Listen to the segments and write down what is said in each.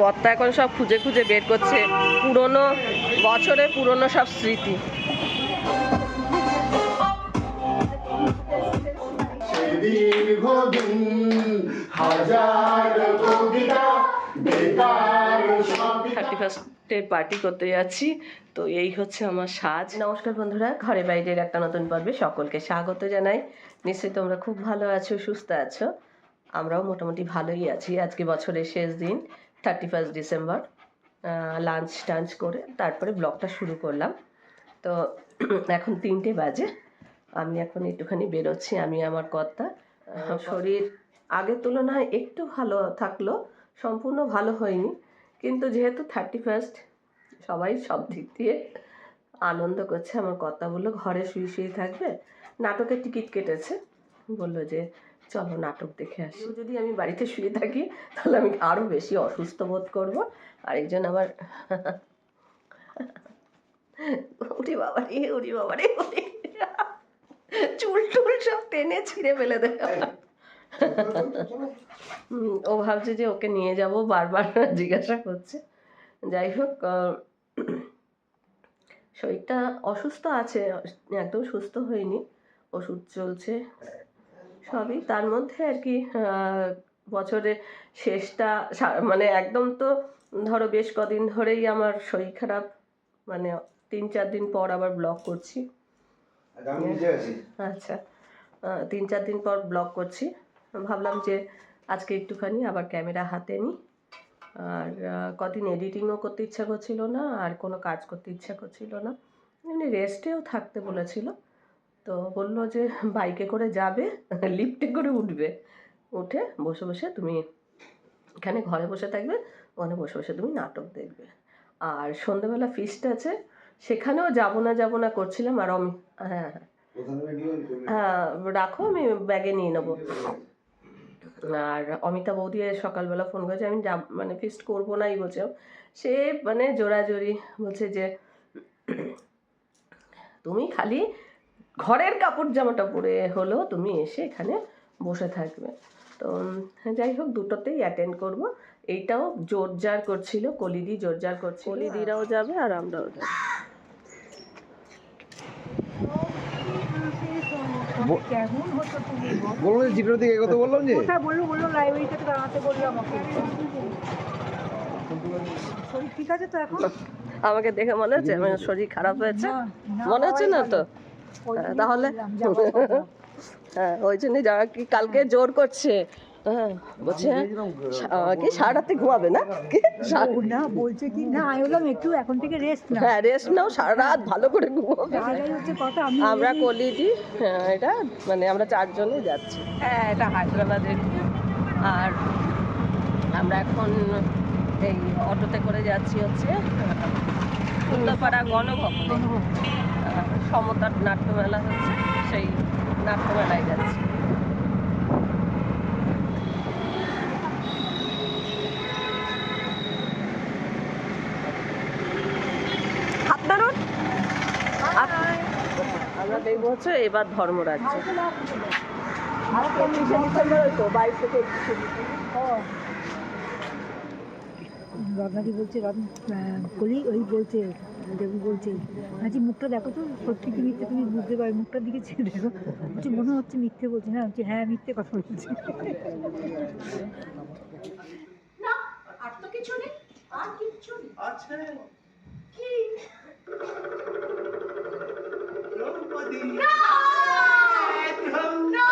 কর্তা এখন সব খুঁজে খুঁজে বের করছে পুরনো বছরে পুরনো সব স্মৃতি। থার্টি ফার্স্টের পার্টি করতে যাচ্ছি তো এই হচ্ছে আমার সাজ। নমস্কার বন্ধুরা ঘরে বাইরের একটা নতুন পর্বে সকলকে স্বাগত জানাই। নিশ্চয়ই তোমরা খুব ভালো আছো সুস্থ আছো। আমরাও মোটামুটি ভালোই আছি আজকে বছরের শেষ দিন। থার্টি ফার্স্ট ডিসেম্বর লাঞ্চ টাঞ্চ করে তারপরে ব্লগটা শুরু করলাম। তো এখন তিনটে বাজে। আমি এখন একটুখানি বেরোচ্ছি আমি আমার কর্তা। শরীর আগের তুলনায় একটু ভালো থাকল সম্পূর্ণ ভালো হয়নি। কিন্তু যেহেতু থার্টি ফার্স্ট সবাই সব দিক দিয়ে আনন্দ করছে। আমার কর্তা বলল ঘরে শুয়ে শুয়ে থাকবে? নাটকের টিকিট কেটেছে। বলল যে চলো নাটক দেখে আসি। যদি আমি বাড়িতে শুয়ে থাকি তাহলে আমি আরও বেশি অসুস্থ বোধ করব। আরেকজন আবার উঠি বাবা রে উঠি বাবা রে চুল টুল সব টেনে ছিঁড়ে ফেলে হুম, ও ভাবছে যে ওকে নিয়ে যাব বারবার জিজ্ঞাসা করছে। যাই হোক শরীরটা অসুস্থ আছে একদম সুস্থ হয়নি। ওষুধ চলছে। সবই। তার মধ্যে আর কি বছরের শেষটা মানে একদম তো ধরো বেশ কদিন ধরেই আমার শরীর খারাপ মানে তিন চার দিন পর আবার ব্লক করছি। আছি। আচ্ছা তিন চার দিন পর ব্লগ করছি। ভাবলাম যে আজকে একটুখানি আবার ক্যামেরা হাতে নিই। আর কদিন এডিটিংও করতে ইচ্ছা করছিল না আর কোনো কাজ করতে ইচ্ছা করছিল না। এমনি রেস্টেও থাকতে বলেছিল। তো বলল যে বাইকে করে যাবে লিফটে করে উঠবে। উঠে বসে বসে তুমি এখানে ঘরে বসে থাকবে ওখানে বসে বসে তুমি নাটক দেখবে। আর সন্ধ্যেবেলা ফিস্ট আছে সেখানেও যাব না যাব না করছিলাম আর আমি হ্যাঁ হ্যাঁ। হ্যাঁ রাখো আমি ব্যাগে নিয়ে নেব। আর অমিতা বৌদি সকালবেলা ফোন করেছে আমি যাব মানে ফিস্ট করব নাই বলছে। সে মানে জোরাজোরি বলছে যে তুমি খালি ঘরের কাপড় জামাটা পরে হলেও তুমি এসে এখানে বসে থাকবে। তো যাই হোক দুটোতেই অ্যাটেন্ড করব। এইটাও জোরজার করছিল কলিদি জোরজার করছিল। কলিদিরাও যাবে আর আমরাও যাব। কেমন হতো তুমি বলো? বললাম যে জিপের দিকে এগোতে বললাম যে। কোথায় বলল বলল লাইব্রেরিতে দাঁড়াতে বলল আমাকে। শরীর ঠিক আছে তো এখন? আমাকে দেখে মনে হচ্ছে আমার শরীর খারাপ হয়েছে। মনে হচ্ছে না তো? হ্যাঁ, তাহলে যাওয়ার কথা। হ্যাঁ ওই জন্য যারা কি কালকে জোর করছে। হ্যাঁ বলছে কি সারা রাতে ঘুমাবে না? বলছে কি না আমি বললাম একটু এখন থেকে রেস্ট না হ্যাঁ রেস্ট নাও সারা রাত ভালো করে ঘুমাবে। আমরা কলিদি হ্যাঁ, এটা মানে আমরা চারজনে যাচ্ছি। হ্যাঁ এটা হায়দ্রাবাদের আর আমরা এখন এই অটোতে করে যাচ্ছি হচ্ছে উত্তরপাড়া গণভবনে। সমতার নাট্যমেলা হচ্ছে সেই নাট্যমেলায় যাচ্ছি। আমরা দেখব হচ্ছে এবার ধর্মরাজ্য। রত্নাদি বলছে কলি ওই বলছে। দেবী বলছে যে মুখটা দেখো তো সত্যি কি মিথ্যে তুমি বুঝতে পারো? মুখটার দিকে চেয়ে দেখো বলছি মনে হচ্ছে মিথ্যে বলছে। হ্যাঁ বলছি হ্যাঁ মিথ্যে কথা বলছি। আর তো কিছু নেই আর কিছু নেই। আচ্ছা। কি? দ্রৌপদী না না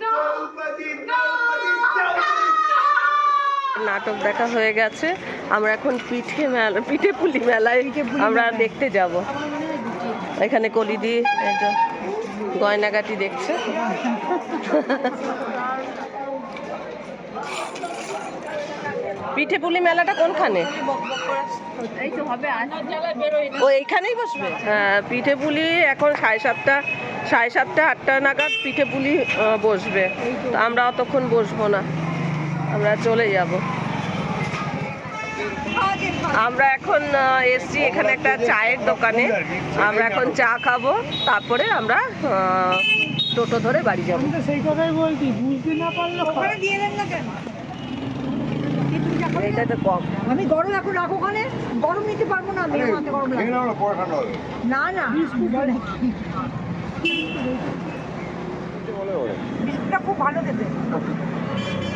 দ্রৌপদী দ্রৌপদী দ্রৌপদী নাটক দেখা হয়ে গেছে। আমরা এখন পিঠে মেলা পিঠে পুলি মেলায় আমরা দেখতে যাব। এখানে কলিদি গয়নাগাটি দেখছে। পিঠে পুলি মেলাটা কোনখানে? ও এইখানেই বসবে? হ্যাঁ পিঠে পুলি এখন সাড়ে সাতটা সাড়ে সাতটা আটটা নাগাদ পিঠে পুলি বসবে। আমরা অতক্ষণ বসবো না। আমরা চলে যাব। আমরা এখন এসছি এখানে একটা চায়ের দোকানে। আমরা এখন চা খাব তারপরে আমরা টোটো ধরে বাড়ি যাব। সেই কথাই বলছি বুঝতে না পারলে ওখানে দিয়ে দেন না কেন? এইটা তো কম। আমি গরম এখন রাখো ওখানে। গরম নিতে পারব না আমি গরম না পরে ঠান্ডা হবে। না না। বলে কি? বলে বলে বিস্কুটটা খুব ভালো খেতে।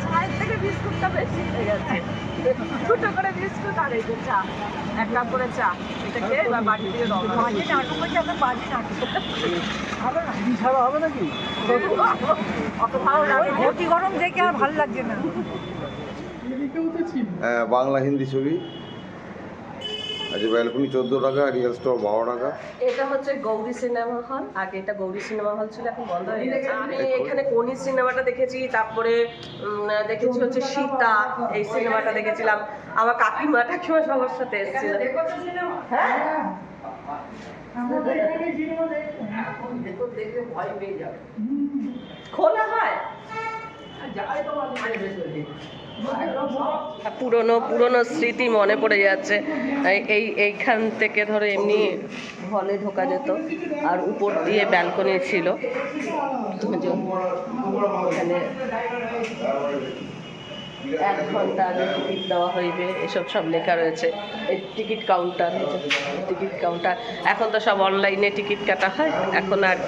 চায়ের থেকে বিস্কুটটা বেশি হয়ে গেছে দুটো করে বিস্কুট আর এই যে চা। এক কাপ করে চা। এটা খেয়ে এবার বাড়ি দিয়ে রওনা। বাজে নাটক হয়েছে আপনার বাজে নাটক ভালো না ছাড়া হবে নাকি? অত ভালো লাগে না। গরম দেখে আর ভালো লাগছে না। হ্যাঁ বাংলা হিন্দি ছবি। আচ্ছা ব্যালকনি চোদ্দ টাকা রিয়েল স্টোর বারো টাকা। এটা হচ্ছে গৌরী সিনেমা হল। আগে এটা গৌরী সিনেমা হল ছিল এখন বন্ধ হয়ে গেছে। আমি এখানে কোনি সিনেমাটা দেখেছি তারপরে দেখেছি হচ্ছে সীতা এই সিনেমাটা দেখেছিলাম। আমার কাকিমা টাকিমা সবার সাথে এসেছিল। হ্যাঁ? খোলা হয়? পুরনো পুরনো স্মৃতি মনে পড়ে যাচ্ছে। এই- এই, এইখান থেকে ধরো এমনি হলে ঢোকা যেত, আর উপর দিয়ে ব্যালকনি ছিল। এখানে এক ঘণ্টা আগে টিকিট দেওয়া হইবে, এসব সব লেখা রয়েছে। এই টিকিট কাউন্টার টিকিট কাউন্টার। এখন তো সব অনলাইনে টিকিট কাটা হয়, এখন আর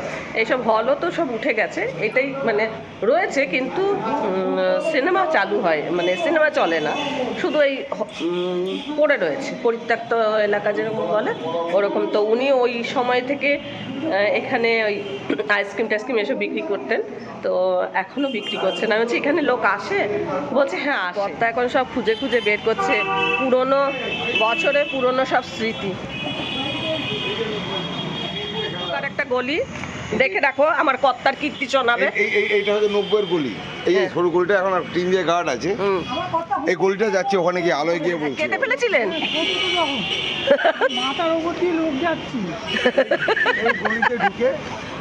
এইসব হলও তো সব উঠে গেছে, এটাই মানে রয়েছে, কিন্তু সিনেমা চালু হয় মানে সিনেমা চলে না। শুধু এই পড়ে রয়েছে, পরিত্যক্ত এলাকা যেরকম বলে, ওরকম। তো উনি ওই সময় থেকে এখানে ওই আইসক্রিম টাইসক্রিম এসব বিক্রি করতেন, তো এখনও বিক্রি করছেন। আমি বলছি, এখানে লোক আসে? বলছে কর্তা এখন সব খুঁজে খুঁজে বের করছে। পুরনো বছরের পুরনো সব স্মৃতি। একটা গলি। দেখে রাখো আমার কর্তার কীর্তি চনাবে এই এই এইটা হচ্ছে নব্বইয়ের গলি। এই যে হ্যাঁ। সরু গলিটা এখন টিন দিয়ে গার্ড আছে। এই গলিটা যাচ্ছে ওখানে গিয়ে আলোয় গিয়ে বলছে। কেটে ফেলেছিলেন? মাথার ওপর দিয়ে লোক যাচ্ছি। এই গলিতে ঢুকে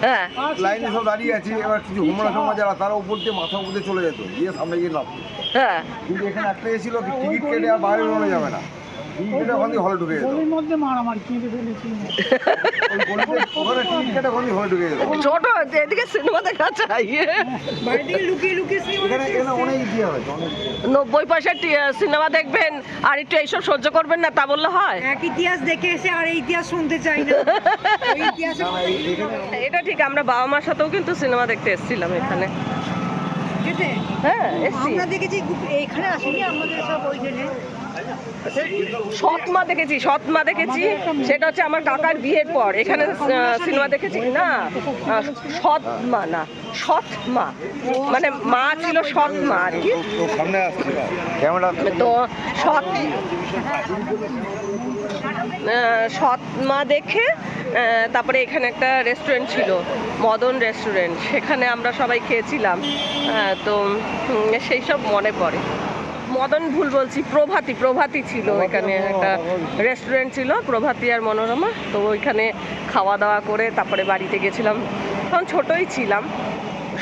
হ্যাঁ। লাইনে সব দাঁড়িয়ে আছে এবার কিছু হোমরা সমাজ যারা তারা উপর দিয়ে মাথা উপর দিয়ে চলে যেত গিয়ে সামনে গিয়ে নামতো। হ্যাঁ। কিন্তু এখানে একটা এসেছিল টিকিট কেটে আর বাইরে বেরোনো যাবে না। টিকিট ওখান দিয়ে হলে ঢুকে যেত। গলির মধ্যে মারামারি কেঁদে ফেলেছি ওই গলিতে ওখানে টিকিট কেটে ওখান দিয়ে হলে ঢুকে যেত। ছোট এদিকে সিনেমা দেখা চাই। বাড়ি থেকে লুকিয়ে লুকিয়ে এখানে এখানে অনেক হয়েছে অনেক নব্বই পয়সা সিনেমা দেখবেন আর একটু এইসব সহ্য করবেন না তা বললে হয়? এক ইতিহাস দেখে এসে আর এই ইতিহাস শুনতে চাই না। এটা ঠিক আমরা বাবা মার সাথেও কিন্তু সিনেমা দেখতে এসেছিলাম এখানে। হ্যাঁ আমরা দেখেছি এখানে আসেনি আমাদের সব ওই জন্য সৎমা দেখেছি সৎমা দেখেছি। সেটা হচ্ছে আমার কাকার বিয়ের পর। এখানে সিনেমা দেখেছি? না সৎমা না সৎমা। মানে মা ছিল সৎমা আর কি। তো সৎ আহ, সৎ মা দেখে তারপরে এখানে একটা রেস্টুরেন্ট ছিল মদন রেস্টুরেন্ট সেখানে আমরা সবাই খেয়েছিলাম। তো সেই সব মনে পড়ে। মদন ভুল বলছি প্রভাতী প্রভাতী ছিল এখানে একটা রেস্টুরেন্ট ছিল প্রভাতী আর মনোরমা। তো ওইখানে খাওয়া দাওয়া করে তারপরে বাড়িতে গেছিলাম। তখন ছোটই ছিলাম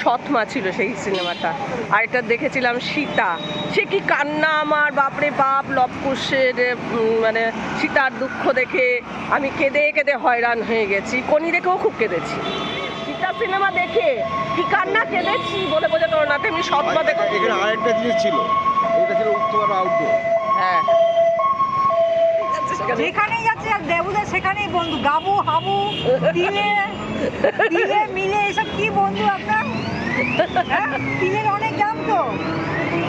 সৎমা ছিল সেই সিনেমাটা। আর এটা দেখেছিলাম সীতা। সে কি কান্না আমার বাপরে বাপ লবকুশের মানে সীতার দুঃখ দেখে আমি কেঁদে কেঁদে হয়রান হয়ে গেছি। কনি দেখেও খুব কেঁদেছি। সীতা সিনেমা দেখে কি কান্না কেঁদেছি বলে বোঝাতে না তেমনি সৎমা দেখে আরেকটা জিনিস ছিল। এটা ছিল উত্তর আউটডোর হ্যাঁ। যেখানেই যাচ্ছে আর দেবুদা সেখানেই বন্ধু। গাবু হাবু তিলে তিলে মিলে এসব কি বন্ধু আপনার? হ্যাঁ? তিলের অনেক দাম তো।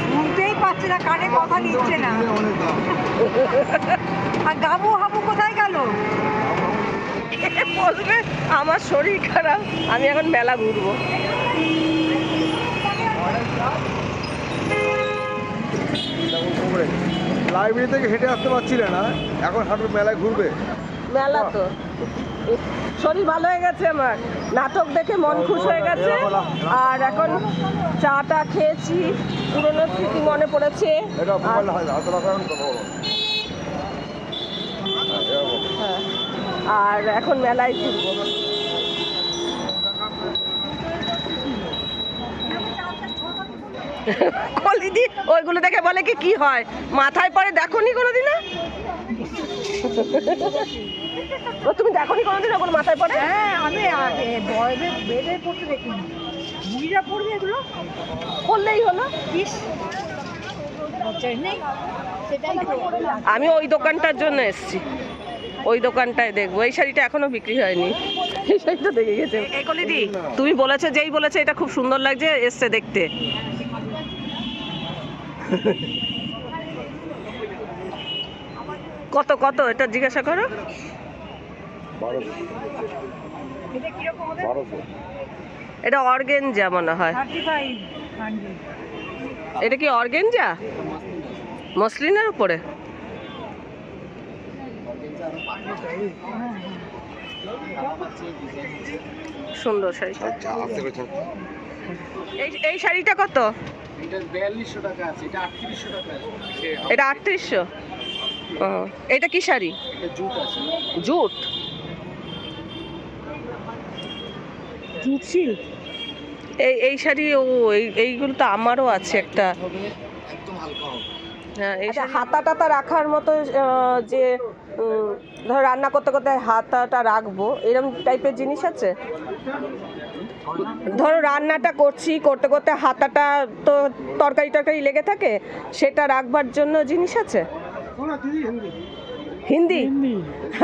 শুনতেই পাচ্ছে না কানে কথা নিচ্ছে না। আর গাবু হাবু কোথায় গেল? বলবে আমার শরীর খারাপ আমি এখন মেলা ঘুরবো। লাইব্রেরি থেকে হেঁটে আসতে পারছিলে না এখন হাঁটুর মেলায় ঘুরবে। মেলা তো। শরীর ভালো হয়ে গেছে আমার। নাটক দেখে মন খুশ হয়ে গেছে। আর এখন চাটা খেয়েছি পুরনো স্মৃতি মনে পড়েছে। হ্যাঁ, আর এখন মেলায় ঘুরবো। কলিদি ওইগুলো দেখে বলে কি কি হয়? মাথায় পরে দেখোনি কোনোদিনও? ও তুমি দেখোনি কোনোদিন ওগুলো মাথায় পড়ে? হ্যাঁ আমি আগে বয়সে বেডে পড়তে দেখিনি। বুড়িরা পড়বে এগুলো? করলেই হলো। ইস আমি ওই দোকানটার জন্য এসেছি। ওই দোকানটায় দেখব। এই শাড়িটা এখনও বিক্রি হয়নি। এই শাড়িটা দেখে গেছে। তুমি বলেছ যেই বলেছ এটা খুব সুন্দর লাগছে এসছে দেখতে। কত কত? এটা জিজ্ঞাসা করো। এটা অর্গেনজা মনে হয়। এটা কি অর্গেনজা? মসলিনের উপরে? সুন্দর শাড়িটা। আচ্ছা এই শাড়িটা কত? এটা বিয়াল্লিশশো টাকা আছে এটা আটত্রিশশো টাকা আছে। এটা আটত্রিশশো? ও, এটা কি শাড়ি? এটা জুট আছে। জুট? জুটসি এই এই শাড়ি ও এই এইগুলো তো আমারও আছে একটা। একদম হালকা হবে। হ্যাঁ এই হাতা টাতা রাখার মতো যে ধর রান্না করতে করতে হাতাটা রাখবো এরকম টাইপের জিনিস আছে ধরো রান্নাটা করছি করতে করতে হাতাটা তো তরকারি টরকারি লেগে থাকে সেটা রাখবার জন্য জিনিস আছে হিন্দি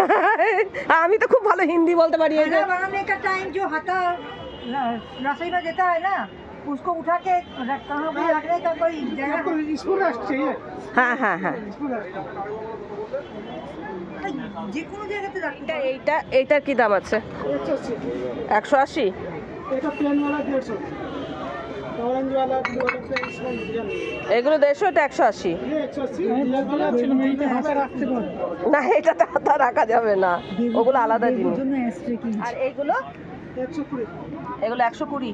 আমি তো খুব ভালো হিন্দি বলতে পারি এই যে खाना बनाने का टाइम जो हाथा रसोई में देता है ना उसको उठा के रख- कहाँ भी रखने का कोई जगह হ্যাঁ হ্যাঁ হ্যাঁ যে কোনো জায়গাতে রাখতে এটা এইটা এইটার কি দাম আছে? একশো আশি। এগুলো দেড়শো এটা একশো আশি। না এটাতে হাতা রাখা যাবে না। ওগুলো আলাদা জিনিস। জন্য আর এইগুলো এগুলো একশো কুড়ি।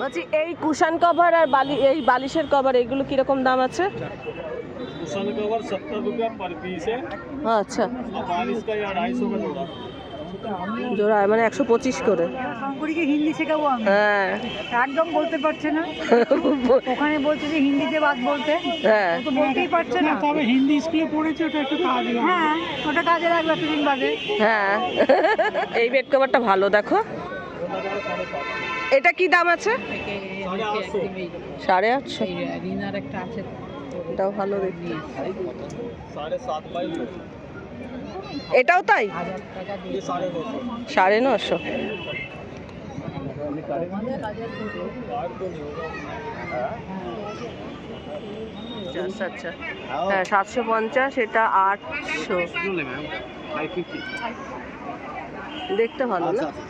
বলছি এই কুশান কভার আর বালি এই বালিশের কভার এগুলো কীরকম দাম আছে? কুশান কভার সত্তর রুপয়া পার পিস আচ্ছা। বালিশ কা আড়াইশো কা জোড়া। মানে একশো পঁচিশ করে। শঙ্করীকে হিন্দি শেখাবো আমি। হ্যাঁ। একদম বলতে পারছে না। ওখানে বলছে যে হিন্দিতে বাদ বলতে। হ্যাঁ। তো বলতেই পারছে না। তবে হিন্দি স্কুলে পড়েছে ওটা একটু কাজে হ্যাঁ ওটা কাজে লাগবে দুদিন বাজে হ্যাঁ। এই বেড কভারটা ভালো দেখো। এটা কি দাম আছে? সাড়ে আটশো। আছে এটাও ভালো এটাও তাই? সাড়ে নশো। আচ্ছা হ্যাঁ সাতশো পঞ্চাশ, এটা আটশো। দেখতে ভালো না? আচ্ছা, আচ্ছা।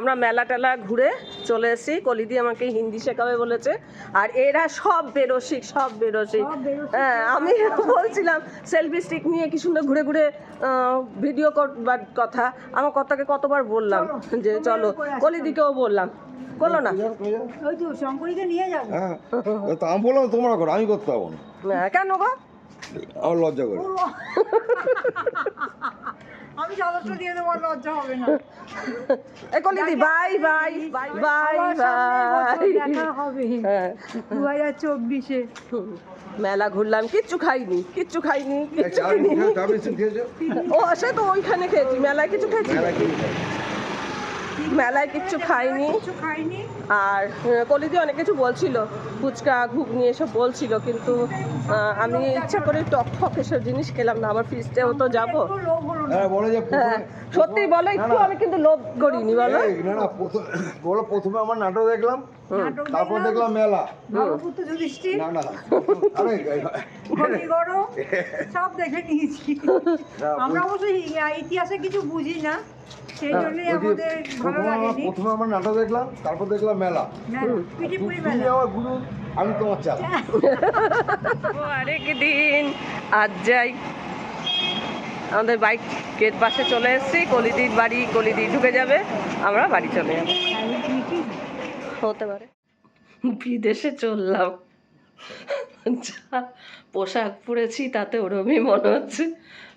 আমরা মেলা টেলা ঘুরে চলে এসেছি। কলিদি আমাকে হিন্দি শেখাবে বলেছে। আর এরা সব বেরসিক সব বেরসিক হ্যাঁ আমি বলছিলাম সেলফি স্টিক নিয়ে কি সুন্দর ঘুরে ঘুরে ভিডিও করবার কথা। আমার কথাকে কতবার বললাম যে চলো কলিদিকেও বললাম। বলো না। ওই তো শঙ্করীকে নিয়ে যাব। হ্যাঁ আমি বললাম তোমরা করো আমি করতে পারব না। হ্যাঁ, কেন গো? আমার লজ্জা করে। আমি যথেষ্ট দিয়ে দেবো লজ্জা হবে না। এখন দিদি বাই বাই বাই বাই দেখা হবে। হ্যাঁ। দু হাজার চব্বিশে। মেলা ঘুরলাম কিচ্ছু খাইনি কিচ্ছু খাইনি কিচ্ছু খাইনি ও সে তো ওইখানে খেয়েছি। মেলায় কিছু খেয়েছি? মেলায় কিচ্ছু খাইনি। কিছু খাইনি আর কলিদি অনেক কিছু বলছিল। ফুচকা ঘুগনি এসব বলছিল কিন্তু আমি ইচ্ছা করে টক ফক এসব জিনিস খেলাম না। আমার ফ্রিজটাও তো যাব। হ্যাঁ বলে যে হ্যাঁ সত্যি বলো একটু আমি কিন্তু লোভ করিনি বলো। এই, না না প্রথম- বলো প্রথমে আমার নাটক দেখলাম তারপর দেখলাম মেলা। না না। সব দেখে নিয়েছি। আমরা অবশ্যই ইতিহাসে কিছু বুঝি না। সেই জন্যই ওই যে আমাদের প্রথমে আমার নাটক দেখলাম তারপর দেখলাম মেলা। তুমি আমার গুরু আমি তোমার চাল। ও দিন আজ যাই। আমাদের বাইক গেট পাশে চলে এসেছি কলিদির বাড়ি কলিদি ঢুকে যাবে আমরা বাড়ি চলে যাব। হতে পারে। বিদেশে চললাম। যা পোশাক পরেছি তাতে ওরমই মনে হচ্ছে।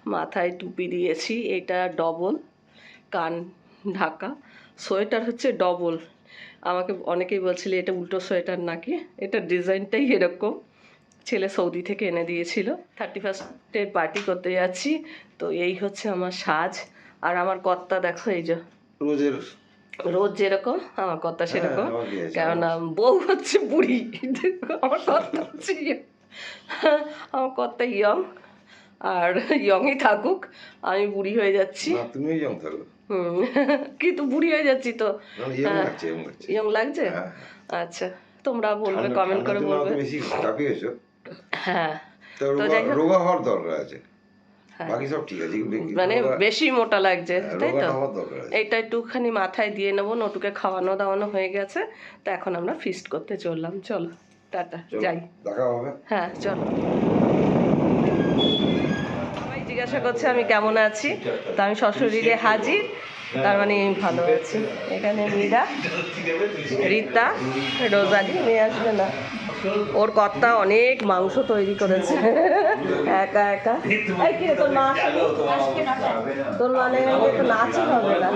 মাথায় টুপি দিয়েছি এটা ডবল কান ঢাকা। সোয়েটার হচ্ছে ডবল। আমাকে অনেকেই বলছিল এটা উল্টো সোয়েটার নাকি? এটা ডিজাইনটাই এরকম। ছেলে সৌদি থেকে এনে দিয়েছিল। থার্টি ফার্স্টের পার্টি করতে যাচ্ছি। তো এই হচ্ছে আমার সাজ। আর আমার কর্তা দেখো এই যে। রোজের রোজ যেরকম আমার কর্তা সেরকম। হ্যাঁ, আছে? কেননা বউ হচ্ছে বুড়ি। আমার কর্তা হচ্ছে আমার কর্তা ইয়ং। আর ইয়ংই থাকুক আমি বুড়ি হয়ে যাচ্ছি। তুমি ইয়ং থাকো। হুম। কিন্তু বুড়ি হয়ে যাচ্ছি তো। ইয়ং হ্যাঁ। লাগছে লাগছে। লাগছে? হ্যাঁ। আচ্ছা তোমরা বলবে কমেন্ট করে বলবে। বেশি কাঁপিয়েছো হ্যাঁ। তো রোগা হওয়ার দরকার আছে। হ্যাঁ। বাকি সব ঠিক আছে মানে বেশি মোটা লাগছে হ্যাঁ, তাই তো? এইটা একটুখানি মাথায় দিয়ে নেব নটুকে খাওয়ানো দাওয়ানো হয়ে গেছে। তো এখন আমরা ফিস্ট করতে চললাম। চলো টাটা যাই। দেখা হবে। হ্যাঁ চলো। জিজ্ঞাসা করছে আমি কেমন আছি? তো আমি সশরীরে হাজির। তার মানে আমি ভালো আছি। এখানে মীরা রীতা রোজালি নিয়ে আসবে না। ওর কর্তা অনেক মাংস তৈরি করেছে। একা একা। এই কি তোর মা? তোর মানে তো নাচই হবে না।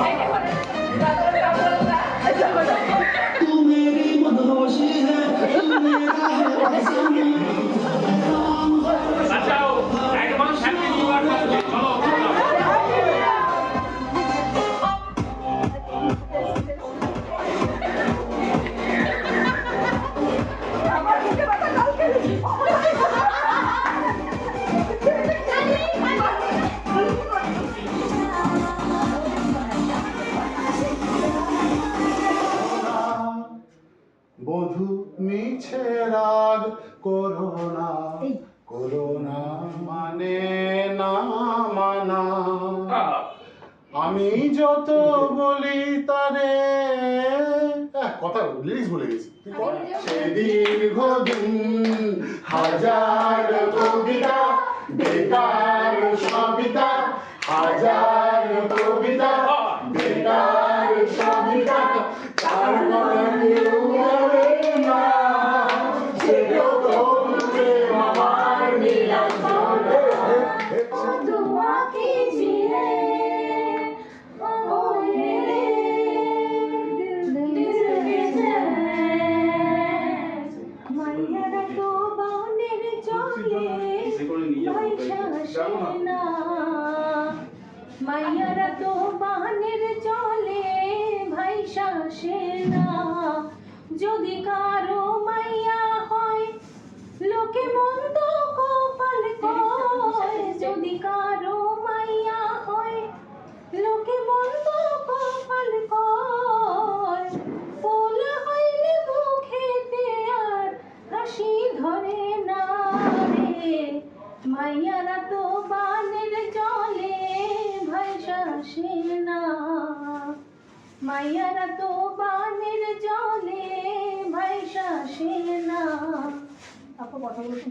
Thank you. আমি যত বলি তারে। আহ, কথা লিরিক্স বলে। গেছি দীর্ঘদিন হাজার কবিতা বেকার সবিতা হাজার কবিতা বেকার সবিতা তার জলে ভাইসা আসে না যদি কারও মাইয়া হয়, লোকে মন্দ কপাল কয় যদি কারও মাইয়া হয়, লোকে মন্দ কপাল কয় পোলা হইলে আর হাসি ধরে মাইয়ারা তো বানের জলে ভাইসা আসে না। মাইয়ারা তো বানের জলে ভাইসা আসে না। আপু পেরেছি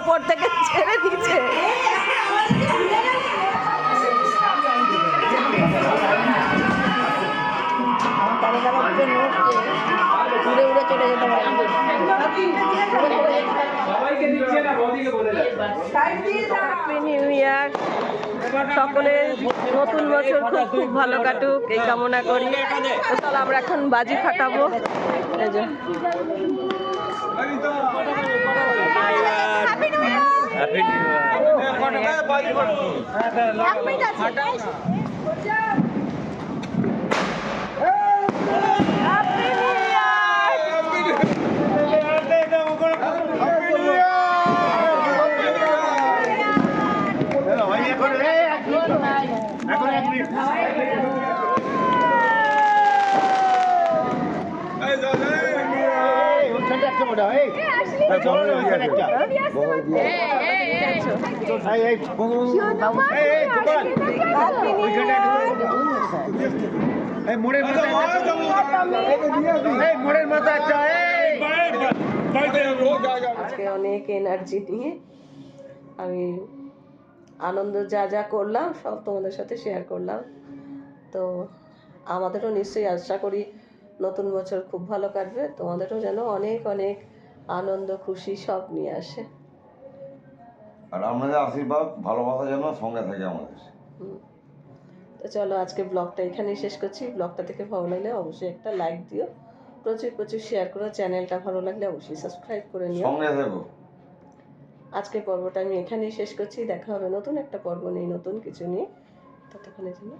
উপর থেকে ছেড়ে দিচ্ছে। নিউ ইয়ার সকলের নতুন বছর খুব খুব ভালো কাটুক এই কামনা করি। চলো আমরা এখন বাজি ফাটাবো। একটা মোটা এই একটা আজকে অনেক এনার্জি নিয়ে আমি আনন্দ যা যা করলাম সব তোমাদের সাথে শেয়ার করলাম। তো আমাদেরও নিশ্চয়ই আশা করি নতুন বছর খুব ভালো কাটবে। তোমাদেরও যেন অনেক অনেক আনন্দ খুশি সব নিয়ে আসে। আর আপনাদের আশীর্বাদ ভালোবাসা যেন সঙ্গে থাকে আমাদের। তো চলো আজকে ব্লগটা এখানেই শেষ করছি। ব্লগটা থেকে ভালো লাগলে অবশ্যই একটা লাইক দিও। প্রচুর প্রচুর শেয়ার করো। চ্যানেলটা ভালো লাগলে অবশ্যই সাবস্ক্রাইব করে নিও। সঙ্গে থাকো। আজকের পর্বটা আমি এখানেই শেষ করছি। দেখা হবে নতুন একটা পর্ব নিয়ে নতুন কিছু নিয়ে। ততক্ষণের জন্য